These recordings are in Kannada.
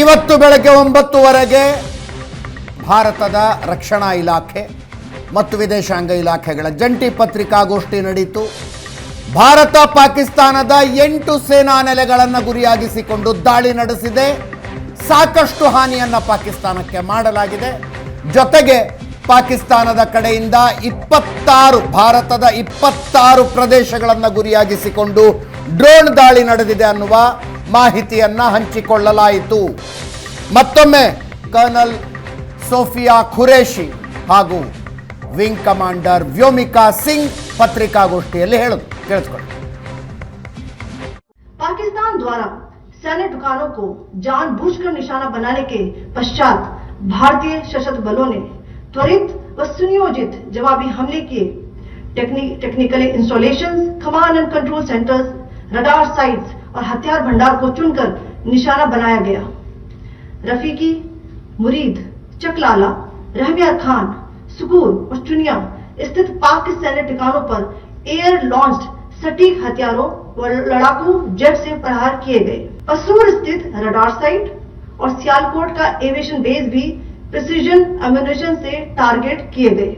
ಇವತ್ತು ಬೆಳಗ್ಗೆ ಒಂಬತ್ತುವರೆಗೆ ಭಾರತದ ರಕ್ಷಣಾ ಇಲಾಖೆ ಮತ್ತು ವಿದೇಶಾಂಗ ಇಲಾಖೆಗಳ ಜಂಟಿ ಪತ್ರಿಕಾಗೋಷ್ಠಿ ನಡೆಯಿತು ಭಾರತ ಪಾಕಿಸ್ತಾನದ ಎಂಟು ಸೇನಾ ನೆಲೆಗಳನ್ನು ಗುರಿಯಾಗಿಸಿಕೊಂಡು ದಾಳಿ ನಡೆಸಿದೆ. ಸಾಕಷ್ಟು ಹಾನಿಯನ್ನು ಪಾಕಿಸ್ತಾನಕ್ಕೆ ಮಾಡಲಾಗಿದೆ. ಜೊತೆಗೆ ಪಾಕಿಸ್ತಾನದ ಕಡೆಯಿಂದ ಇಪ್ಪತ್ತಾರು, ಭಾರತದ ಇಪ್ಪತ್ತಾರು ಪ್ರದೇಶಗಳನ್ನು ಗುರಿಯಾಗಿಸಿಕೊಂಡು ಡ್ರೋನ್ ದಾಳಿ ನಡೆದಿದೆ ಅನ್ನುವ ಮಾಹಿತಿಯನ್ನ ಹಂಚಿಕೊಳ್ಳಲಾಯಿತು ಮತ್ತೊಮ್ಮೆ ಕರ್ನಲ್ ಸೋಫಿಯಾ ಖುರೇಶಿ ಹಾಗೂ ವಿಂಗ್ ಕಮಾಂಡರ್ ವ್ಯೋಮಿಕಾ ಸಿಂಗ್ ಪತ್ರಿಕಾಗೋಷ್ಠಿಯಲ್ಲಿ ಹೇಳಿದ್ರು ಕೇಳಿಸ್ಕೊಳ್ಳಿ पाकिस्तान द्वारा सैन्य ठिकानों को जानबूझकर निशाना बनाने के पश्चात भारतीय सशस्त्र बलों ने त्वरित व सुनियोजित जवाबी हमले किए टेक्नि, technically installation command and control centres radar sites और हथियार भंडार को चुनकर निशाना बनाया गया। रफीकी मुरीद, चकलाला, रहमिया खान, सुकूर और चुनिया स्थित पाक के सैन्य ठिकानों पर एयर लॉन्च सटीक हथियारों व लड़ाकू जेट से प्रहार किए गए। पसूर स्थित रडार साइट और सियालकोट का एविएशन बेस भी प्रिसीजन अम्यूनेशन से टारगेट किए गए।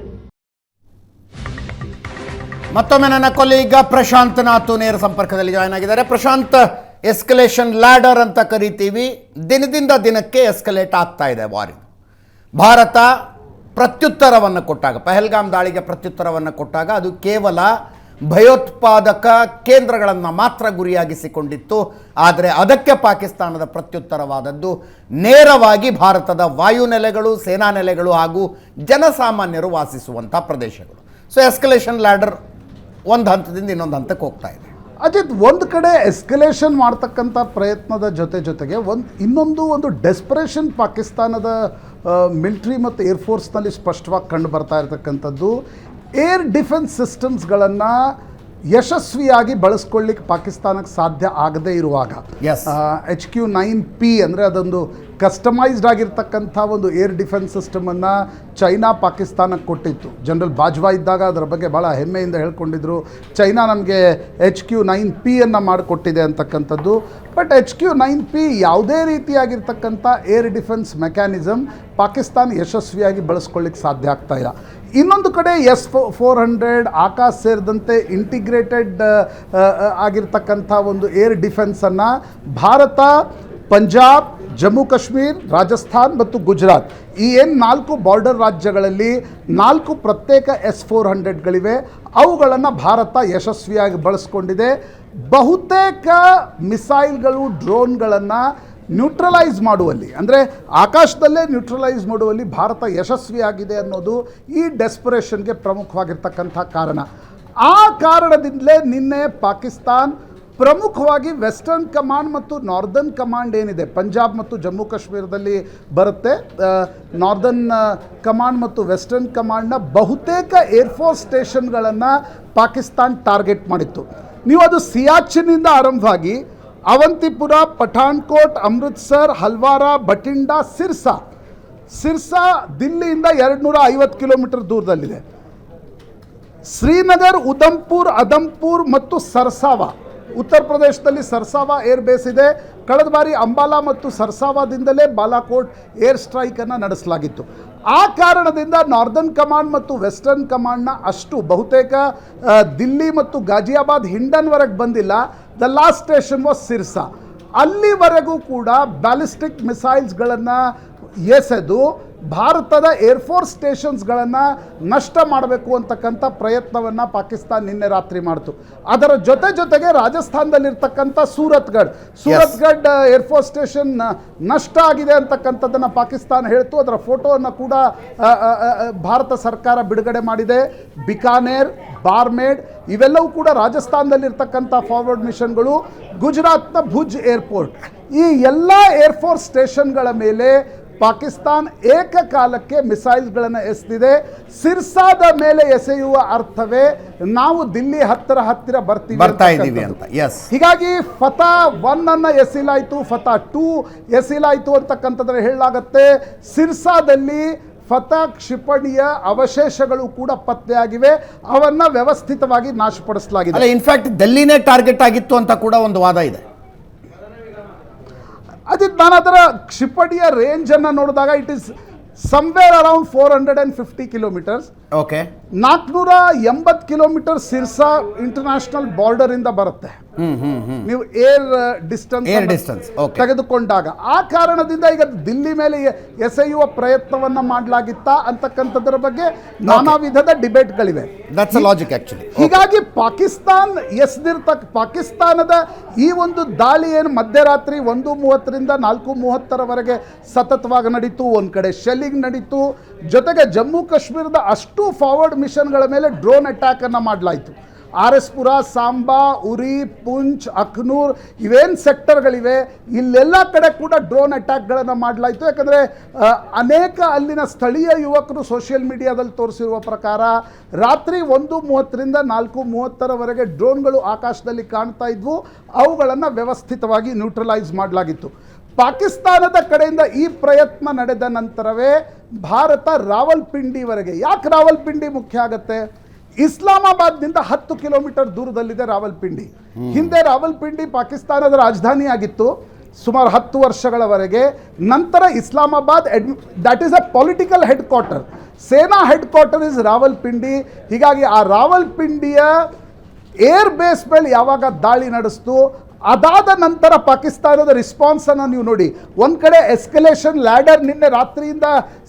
ಮತ್ತೊಮ್ಮೆ ನನ್ನ ಕೊಲೀಗ ಪ್ರಶಾಂತ್ ನಾಥು ನೇರ ಸಂಪರ್ಕದಲ್ಲಿ ಜಾಯ್ನ್ ಆಗಿದ್ದಾರೆ. ಪ್ರಶಾಂತ್ ಎಸ್ಕಲೇಷನ್ ಲ್ಯಾಡರ್ ಅಂತ ಕರಿತೀವಿ. ದಿನದಿಂದ ದಿನಕ್ಕೆ ಎಸ್ಕಲೇಟ್ ಆಗ್ತಾ ಇದೆ ವಾರಿ. ಭಾರತ ಪ್ರತ್ಯುತ್ತರವನ್ನು ಕೊಟ್ಟಾಗ, ಪಹಲ್ಗಾಮ್ ದಾಳಿಗೆ ಪ್ರತ್ಯುತ್ತರವನ್ನು ಕೊಟ್ಟಾಗ ಅದು ಕೇವಲ ಭಯೋತ್ಪಾದಕ ಕೇಂದ್ರಗಳನ್ನು ಮಾತ್ರ ಗುರಿಯಾಗಿಸಿಕೊಂಡಿತ್ತು. ಆದರೆ ಅದಕ್ಕೆ ಪಾಕಿಸ್ತಾನದ ಪ್ರತ್ಯುತ್ತರವಾದದ್ದು ನೇರವಾಗಿ ಭಾರತದ ವಾಯುನೆಲೆಗಳು ಸೇನಾ ನೆಲೆಗಳು ಹಾಗೂ ಜನಸಾಮಾನ್ಯರು ವಾಸಿಸುವಂಥ ಪ್ರದೇಶಗಳು. ಸೊ ಎಸ್ಕಲೇಷನ್ ಲ್ಯಾಡರ್ ಒಂದು ಹಂತದಿಂದ ಇನ್ನೊಂದು ಹಂತಕ್ಕೆ ಹೋಗ್ತಾ ಇದೆ. ಅಜಿತ್, ಒಂದು ಕಡೆ ಎಸ್ಕಲೇಷನ್ ಮಾಡ್ತಕ್ಕಂಥ ಪ್ರಯತ್ನದ ಜೊತೆ ಜೊತೆಗೆ ಒಂದು ಇನ್ನೊಂದು ಒಂದು ಡೆಸ್ಪರೇಷನ್ ಪಾಕಿಸ್ತಾನದ ಮಿಲ್ಟ್ರಿ ಮತ್ತು ಏರ್ಫೋರ್ಸ್ನಲ್ಲಿ ಸ್ಪಷ್ಟವಾಗಿ ಕಂಡು ಬರ್ತಾ ಇರತಕ್ಕಂಥದ್ದು. ಏರ್ ಡಿಫೆನ್ಸ್ ಸಿಸ್ಟಮ್ಸ್ಗಳನ್ನು ಯಶಸ್ವಿಯಾಗಿ ಬಳಸ್ಕೊಳ್ಳಿಕ್ಕೆ ಪಾಕಿಸ್ತಾನಕ್ಕೆ ಸಾಧ್ಯ ಆಗದೇ ಇರುವಾಗ. ಎಚ್ ಕ್ಯೂ ನೈನ್ ಪಿ ಅಂದರೆ ಅದೊಂದು ಕಸ್ಟಮೈಸ್ಡ್ ಆಗಿರ್ತಕ್ಕಂಥ ಒಂದು ಏರ್ ಡಿಫೆನ್ಸ್ ಸಿಸ್ಟಮನ್ನು ಚೈನಾ ಪಾಕಿಸ್ತಾನಕ್ಕೆ ಕೊಟ್ಟಿತ್ತು. ಜನರಲ್ ಬಾಜ್ವಾ ಇದ್ದಾಗ ಅದರ ಬಗ್ಗೆ ಭಾಳ ಹೆಮ್ಮೆಯಿಂದ ಹೇಳ್ಕೊಂಡಿದ್ರು. ಚೈನಾ ನಮಗೆ ಎಚ್ ಕ್ಯೂ ನೈನ್ ಪಿಯನ್ನು ಮಾಡಿಕೊಟ್ಟಿದೆ ಅಂತಕ್ಕಂಥದ್ದು. But H Q nine P ಯಾವುದೇ ರೀತಿಯಾಗಿರ್ತಕ್ಕಂಥ ಏರ್ ಡಿಫೆನ್ಸ್ ಮೆಕ್ಯಾನಿಸಮ್ ಪಾಕಿಸ್ತಾನ ಯಶಸ್ವಿಯಾಗಿ ಬಳಸ್ಕೊಳ್ಳಿಕ್ಕೆ ಸಾಧ್ಯ ಆಗ್ತಾ ಇಲ್ಲ. ಇನ್ನೊಂದು ಕಡೆ ಎಸ್ ಫೋರ್ ಹಂಡ್ರೆಡ್, ಆಕಾಶ್ ಸೇರಿದಂತೆ ಇಂಟಿಗ್ರೇಟೆಡ್ ಆಗಿರ್ತಕ್ಕಂಥ ಒಂದು ಏರ್ ಡಿಫೆನ್ಸನ್ನು ಭಾರತ, ಪಂಜಾಬ್, ಜಮ್ಮು ಕಾಶ್ಮೀರ್, ರಾಜಸ್ಥಾನ್ ಮತ್ತು ಗುಜರಾತ್ ಈ ಏನು ನಾಲ್ಕು ಬಾರ್ಡರ್ ರಾಜ್ಯಗಳಲ್ಲಿ ನಾಲ್ಕು ಪ್ರತ್ಯೇಕ ಎಸ್ ಫೋರ್ ಹಂಡ್ರೆಡ್ಗಳಿವೆ. ಅವುಗಳನ್ನು ಭಾರತ ಯಶಸ್ವಿಯಾಗಿ ಬಳಸ್ಕೊಂಡಿದೆ. ಬಹುತೇಕ ಮಿಸೈಲ್ಗಳು ಡ್ರೋನ್ಗಳನ್ನು ನ್ಯೂಟ್ರಲೈಸ್ ಮಾಡುವಲ್ಲಿ. ಅಂದರೆ ಆಕಾಶದಲ್ಲೇ ನ್ಯೂಟ್ರಲೈಸ್ ಮಾಡುವಲ್ಲಿ ಭಾರತ ಯಶಸ್ವಿಯಾಗಿದೆ ಅನ್ನೋದು ಈ ಡೆಸ್ಪರೇಷನ್ಗೆ ಪ್ರಮುಖವಾಗಿರ್ತಕ್ಕಂಥ ಕಾರಣ. ಆ ಕಾರಣದಿಂದಲೇ ನಿನ್ನೆ ಪಾಕಿಸ್ತಾನ್ ಪ್ರಮುಖವಾಗಿ ವೆಸ್ಟರ್ನ್ ಕಮಾಂಡ್ ಮತ್ತು ನಾರ್ದರ್ನ್ ಕಮಾಂಡ್ ಏನಿದೆ ಪಂಜಾಬ್ ಮತ್ತು ಜಮ್ಮು ಕಾಶ್ಮೀರದಲ್ಲಿ ಬರುತ್ತೆ. ನಾರ್ದರ್ನ್ ಕಮಾಂಡ್ ಮತ್ತು ವೆಸ್ಟರ್ನ್ ಕಮಾಂಡ್ನ ಬಹುತೇಕ ಏರ್ಫೋರ್ಸ್ ಸ್ಟೇಷನ್ಗಳನ್ನು ಪಾಕಿಸ್ತಾನ್ ಟಾರ್ಗೆಟ್ ಮಾಡಿತ್ತು. ನೀವು ಅದು ಸಿಯಾಚಿನಿಂದ ಆರಂಭವಾಗಿ ಅವಂತಿಪುರ, ಪಠಾಣ್ಕೋಟ್, ಅಮೃತ್ಸರ್, ಹಲ್ವಾರ ಬಟಿಂಡಾ ಸಿರ್ಸಾ. ಸಿರ್ಸಾ ದಿಲ್ಲಿಯಿಂದ ಎರಡು ನೂರ ಐವತ್ತು ಕಿಲೋಮೀಟರ್ ದೂರದಲ್ಲಿದೆ. ಶ್ರೀನಗರ್, ಉಧಂಪುರ್, ಅದಂಪುರ್ ಮತ್ತು ಸರ್ಸಾವ. ಉತ್ತರ ಪ್ರದೇಶದಲ್ಲಿ ಸರ್ಸಾವ ಏರ್ ಬೇಸ್ ಇದೆ. ಕಳೆದ ಬಾರಿ ಅಂಬಾಲಾ ಮತ್ತು ಸರ್ಸಾವಾದಿಂದಲೇ ಬಾಲಾಕೋಟ್ ಏರ್ ಸ್ಟ್ರೈಕನ್ನು ನಡೆಸಲಾಗಿತ್ತು. ಆ ಕಾರಣದಿಂದ ನಾರ್ದರ್ನ್ ಕಮಾಂಡ್ ಮತ್ತು ವೆಸ್ಟರ್ನ್ ಕಮಾಂಡ್ನ ಅಷ್ಟು ಬಹುತೇಕ ದಿಲ್ಲಿ ಮತ್ತು ಗಾಜಿಯಾಬಾದ್ ಹಿಂಡನ್ವರೆಗೆ ಬಂದಿಲ್ಲ. The last station was Sirsa ಅಲ್ಲಿವರೆಗೂ ಕೂಡ ಬ್ಯಾಲಿಸ್ಟಿಕ್ ಮಿಸೈಲ್ಸ್ಗಳನ್ನು ಎಸೆದು ಭಾರತದ ಏರ್ಫೋರ್ಸ್ ಸ್ಟೇಷನ್ಸ್ಗಳನ್ನು ನಷ್ಟ ಮಾಡಬೇಕು ಅಂತಕ್ಕಂಥ ಪ್ರಯತ್ನವನ್ನು ಪಾಕಿಸ್ತಾನ ನಿನ್ನೆ ರಾತ್ರಿ ಮಾಡಿತು. ಅದರ ಜೊತೆ ಜೊತೆಗೆ ರಾಜಸ್ಥಾನದಲ್ಲಿರ್ತಕ್ಕಂಥ ಸೂರತ್ಗಢ್. ಸೂರತ್ಗಢ್ ಏರ್ಫೋರ್ಸ್ ಸ್ಟೇಷನ್ ನಷ್ಟ ಆಗಿದೆ ಅಂತಕ್ಕಂಥದ್ದನ್ನು ಪಾಕಿಸ್ತಾನ ಹೇಳ್ತು. ಅದರ ಫೋಟೋವನ್ನು ಕೂಡ ಭಾರತ ಸರ್ಕಾರ ಬಿಡುಗಡೆ ಮಾಡಿದೆ. ಬಿಕಾನೇರ್ ಬಾರ್ಮೇಡ್ ಇವೆಲ್ಲವೂ ಕೂಡ ರಾಜಸ್ಥಾನದಲ್ಲಿರ್ತಕ್ಕಂಥ ಫಾರ್ವರ್ಡ್ ಮಿಷನ್ಗಳು ಗುಜರಾತ್ನ ಭುಜ್ ಏರ್ಪೋರ್ಟ್. ಈ ಎಲ್ಲ ಏರ್ಫೋರ್ಸ್ ಸ್ಟೇಷನ್ಗಳ ಮೇಲೆ ಪಾಕಿಸ್ತಾನ್ ಏಕಕಾಲಕ್ಕೆ ಮಿಸೈಲ್ಗಳನ್ನು ಎಸೆದಿದೆ. ಸಿರ್ಸಾದ ಮೇಲೆ ಎಸೆಯುವ ಅರ್ಥವೇ ನಾವು ದಿಲ್ಲಿ ಹತ್ತಿರ ಹತ್ತಿರ ಬರ್ತೀವಿ ಬರ್ತಾ ಇದ್ದೀವಿ ಅಂತ ಎಸ್ ಹೀಗಾಗಿ ಫತಾ ಒನ್ ಅನ್ನ ಎಸಿಲಾಯ್ತು ಫತಾ ಟೂ ಎಸಿಲಾಯ್ತು ಅಂತಕ್ಕಂಥದ್ರೆ ಹೇಳಲಾಗತ್ತೆ. ಸಿರ್ಸಾದಲ್ಲಿ ಫತಾ ಕ್ಷಿಪಣಿಯ ಅವಶೇಷಗಳು ಕೂಡ ಪತ್ತೆಯಾಗಿವೆ ಅವನ್ನ ವ್ಯವಸ್ಥಿತವಾಗಿ ನಾಶಪಡಿಸಲಾಗಿದೆ. ಇನ್ಫ್ಯಾಕ್ಟ್ ದೆಲ್ಲಿನೇ ಟಾರ್ಗೆಟ್ ಆಗಿತ್ತು ಅಂತ ಕೂಡ ಒಂದು ವಾದ ಇದೆ. ಅದೇ ನಾನು ಅದರ ಕ್ಷಿಪಣಿಯ ರೇಂಜನ್ನು ನೋಡಿದಾಗ it is somewhere around four hundred and fifty kilometres okay ನಾಲ್ಕುನೂರ ಎಂಬತ್ತು ಕಿಲೋಮೀಟರ್ ಸಿರ್ಸಾ ಇಂಟರ್ನ್ಯಾಷನಲ್ ಬಾರ್ಡರ್ ಇಂದ ಬರುತ್ತೆ. ನೀವು ಏರ್ ಡಿಸ್ಟೆನ್ಸ್ ಏರ್ ಡಿಸ್ಟೆನ್ಸ್. ತೆಗೆದುಕೊಂಡಾಗ ಆ ಕಾರಣದಿಂದ ಈಗ ದಿಲ್ಲಿ ಮೇಲೆ ಎಸೆಯುವ ಪ್ರಯತ್ನವನ್ನ ಮಾಡಲಾಗಿತ್ತ ಅಂತಕ್ಕಂಥದ್ರ ಬಗ್ಗೆ ನಾನಾ ವಿಧದ ಡಿಬೇಟ್ಗಳಿವೆ. ದಟ್ಸ್ ಲಾಜಿಕ್ ಆಕ್ಚುಲಿ ಹೀಗಾಗಿ ಪಾಕಿಸ್ತಾನ್ ಎಸ್ದಿರ್ತಕ್ಕ ಪಾಕಿಸ್ತಾನದ ಈ ಒಂದು ದಾಳಿ ಏನು ಮಧ್ಯರಾತ್ರಿ ಒಂದು ಮೂವತ್ತರಿಂದ ನಾಲ್ಕು ಮೂವತ್ತರವರೆಗೆ ಸತತವಾಗಿ ನಡೀತು ಒಂದು ಕಡೆ ಶೆಲ್ಲಿಂಗ್ ನಡೀತು. ಜೊತೆಗೆ ಜಮ್ಮು ಕಾಶ್ಮೀರದ ಅಷ್ಟು ಫಾರ್ವರ್ಡ್ ಮಿಷನ್ಗಳ ಮೇಲೆ ಡ್ರೋನ್ ಅಟ್ಯಾಕನ್ನು ಮಾಡಲಾಯಿತು. ಆರ್ ಎಸ್ ಪುರ ಸಾಂಬಾ ಉರಿ ಪುಂಚ್ ಅಖ್ನೂರ್ ಇವೇನು ಸೆಕ್ಟರ್ಗಳಿವೆ ಇಲ್ಲೆಲ್ಲ ಕಡೆ ಕೂಡ ಡ್ರೋನ್ ಅಟ್ಯಾಕ್ಗಳನ್ನು ಮಾಡಲಾಯಿತು. ಯಾಕಂದರೆ ಅನೇಕ ಅಲ್ಲಿನ ಸ್ಥಳೀಯ ಯುವಕರು ಸೋಷಿಯಲ್ ಮೀಡಿಯಾದಲ್ಲಿ ತೋರಿಸಿರುವ ಪ್ರಕಾರ ರಾತ್ರಿ ಒಂದು ಮೂವತ್ತರಿಂದ ನಾಲ್ಕು ಮೂವತ್ತರವರೆಗೆ ಡ್ರೋನ್ಗಳು ಆಕಾಶದಲ್ಲಿ ಕಾಣ್ತಾ ಇದ್ವು. ಅವುಗಳನ್ನು ವ್ಯವಸ್ಥಿತವಾಗಿ ನ್ಯೂಟ್ರಲೈಸ್ ಮಾಡಲಾಗಿತ್ತು. ಪಾಕಿಸ್ತಾನದ ಕಡೆಯಿಂದ ಈ ಪ್ರಯತ್ನ ನಡೆದ ನಂತರವೇ ಭಾರತ ರಾವಲ್ಪಿಂಡಿವರೆಗೆ. ಯಾಕೆ ರಾವಲ್ಪಿಂಡಿ ಮುಖ್ಯ ಆಗುತ್ತೆ? ಇಸ್ಲಾಮಾಬಾದ್ನಿಂದ ಹತ್ತು ಕಿಲೋಮೀಟರ್ ದೂರದಲ್ಲಿದೆ ರಾವಲ್ಪಿಂಡಿ. ಹಿಂದೆ ರಾವಲ್ಪಿಂಡಿ ಪಾಕಿಸ್ತಾನದ ರಾಜಧಾನಿಯಾಗಿತ್ತು. ಸುಮಾರು ಹತ್ತು ವರ್ಷಗಳವರೆಗೆ. ನಂತರ Islamabad that is a political headquarter ಸೇನಾ ಹೆಡ್ ಕ್ವಾರ್ಟರ್ ಇಸ್ ರಾವಲ್ಪಿಂಡಿ. ಹೀಗಾಗಿ ಆ ರಾವಲ್ಪಿಂಡಿಯ ಏರ್ ಬೇಸ್ ಮೇಲೆ ಯಾವಾಗ ದಾಳಿ ನಡೆಸ್ತು? ಅದಾದ ನಂತರ ಪಾಕಿಸ್ತಾನದ ರಿಸ್ಪಾನ್ಸನ್ನು ನೀವು ನೋಡಿ. ಒಂದು ಕಡೆ ಎಸ್ಕಲೇಷನ್ ಲ್ಯಾಡರ್ ನಿನ್ನೆ ರಾತ್ರಿಯಿಂದ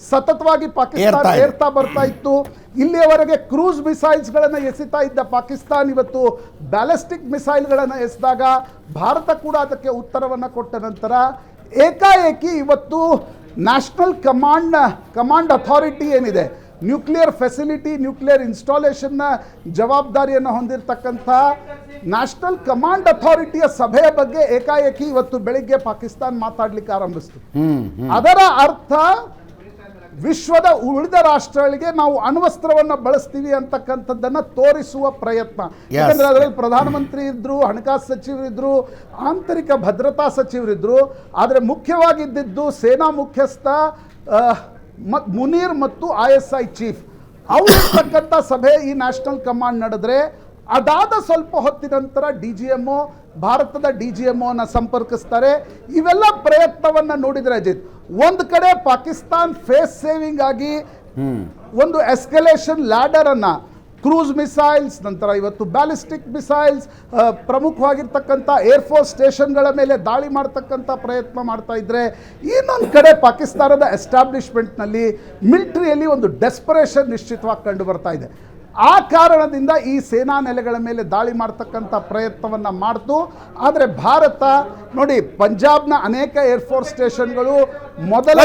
ಸತತವಾಗಿ ಪಾಕಿಸ್ತಾನ ಏರ್ತಾ ಬರ್ತಾ ಇತ್ತು. ಇಲ್ಲಿಯವರೆಗೆ ಕ್ರೂಸ್ ಮಿಸೈಲ್ಸ್ಗಳನ್ನು ಎಸಿತಾ ಇದ್ದ ಪಾಕಿಸ್ತಾನ್ ಇವತ್ತು ಬ್ಯಾಲಿಸ್ಟಿಕ್ ಮಿಸೈಲ್ಗಳನ್ನು ಎಸೆದಾಗ ಭಾರತ ಕೂಡ ಅದಕ್ಕೆ ಉತ್ತರವನ್ನು ಕೊಟ್ಟ ನಂತರ ಏಕಾಏಕಿ ಇವತ್ತು ನ್ಯಾಷನಲ್ ಕಮಾಂಡ್ನ ಕಮಾಂಡ್ ಅಥಾರಿಟಿ ಏನಿದೆ? ನ್ಯೂಕ್ಲಿಯರ್ ಫೆಸಿಲಿಟಿ ನ್ಯೂಕ್ಲಿಯರ್ ಇನ್ಸ್ಟಾಲೇಷನ್ನ ಜವಾಬ್ದಾರಿಯನ್ನು ಹೊಂದಿರತಕ್ಕಂಥ ನ್ಯಾಷನಲ್ ಕಮಾಂಡ್ ಅಥಾರಿಟಿಯ ಸಭೆಯ ಬಗ್ಗೆ ಏಕಾಏಕಿ ಇವತ್ತು ಬೆಳಿಗ್ಗೆ ಪಾಕಿಸ್ತಾನ್ ಮಾತಾಡ್ಲಿಕ್ಕೆ ಆರಂಭಿಸ್ತು. ಅದರ ಅರ್ಥ ವಿಶ್ವದ ಉಳಿದ ರಾಷ್ಟ್ರಗಳಿಗೆ ನಾವು ಅಣ್ವಸ್ತ್ರವನ್ನು ಬಳಸ್ತೀವಿ ಅಂತಕ್ಕಂಥದ್ದನ್ನು ತೋರಿಸುವ ಪ್ರಯತ್ನ. ಯಾಕಂದ್ರೆ ಅದರಲ್ಲಿ ಪ್ರಧಾನಮಂತ್ರಿ ಇದ್ರು ಹಣಕಾಸು ಸಚಿವರಿದ್ರು ಆಂತರಿಕ ಭದ್ರತಾ ಸಚಿವರಿದ್ರು ಆದರೆ ಮುಖ್ಯವಾಗಿದ್ದಿದ್ದು ಸೇನಾ ಮುಖ್ಯಸ್ಥ ಆ, ಮತ್ ಮುನೀರ್ ಮತ್ತು ಐ ಎಸ್ ಐ ಚೀಫ್ ಅವರಿರ್ತಕ್ಕಂಥ ಸಭೆ ಈ ನ್ಯಾಷನಲ್ ಕಮಾಂಡ್ ನಡೆದ್ರೆ ಅದಾದ ಸ್ವಲ್ಪ ಹೊತ್ತಿನ ನಂತರ ಡಿ ಜಿ ಎಂ ಒ ಭಾರತದ ಡಿ ಜಿ ಎಂ ಸಂಪರ್ಕಿಸ್ತಾರೆ. ಇವೆಲ್ಲ ಪ್ರಯತ್ನವನ್ನ ನೋಡಿದ್ರೆ ಅಜಿತ್ ಒಂದು ಕಡೆ ಪಾಕಿಸ್ತಾನ್ ಫೇಸ್ ಸೇವಿಂಗ್ ಆಗಿ ಒಂದು ಎಸ್ಕಲೇಷನ್ ಲ್ಯಾಡರ್ ಅನ್ನ ಕ್ರೂಸ್ ಮಿಸೈಲ್ಸ್, ನಂತರ ಇವತ್ತು ಬ್ಯಾಲಿಸ್ಟಿಕ್ ಮಿಸೈಲ್ಸ್ ಪ್ರಮುಖವಾಗಿರ್ತಕ್ಕಂಥ ಏರ್ಫೋರ್ಸ್ ಸ್ಟೇಷನ್ಗಳ ಮೇಲೆ ದಾಳಿ ಮಾಡ್ತಕ್ಕಂಥ ಪ್ರಯತ್ನ ಮಾಡ್ತಾ ಇದ್ದರೆ ಇನ್ನೊಂದು ಕಡೆ ಪಾಕಿಸ್ತಾನದ ಎಸ್ಟಾಬ್ಲಿಷ್ಮೆಂಟ್ನಲ್ಲಿ ಮಿಲ್ಟ್ರಿಯಲ್ಲಿ ಒಂದು ಡೆಸ್ಪರೇಷನ್ ನಿಶ್ಚಿತವಾಗಿ ಕಂಡು ಬರ್ತಾ ಇದೆ. ಆ ಕಾರಣದಿಂದ ಈ ಸೇನಾ ನೆಲೆಗಳ ಮೇಲೆ ದಾಳಿ ಮಾಡ್ತಕ್ಕಂಥ ಪ್ರಯತ್ನವನ್ನು ಮಾಡ್ತು. ಆದರೆ ಭಾರತ, ನೋಡಿ, ಪಂಜಾಬ್ನ ಅನೇಕ ಏರ್ಫೋರ್ಸ್ ಸ್ಟೇಷನ್ಗಳು ಮೊದಲ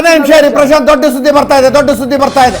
ದೊಡ್ಡ ಸುದ್ದಿ ಬರ್ತಾ ಇದೆ, ದೊಡ್ಡ ಸುದ್ದಿ ಬರ್ತಾ ಇದು.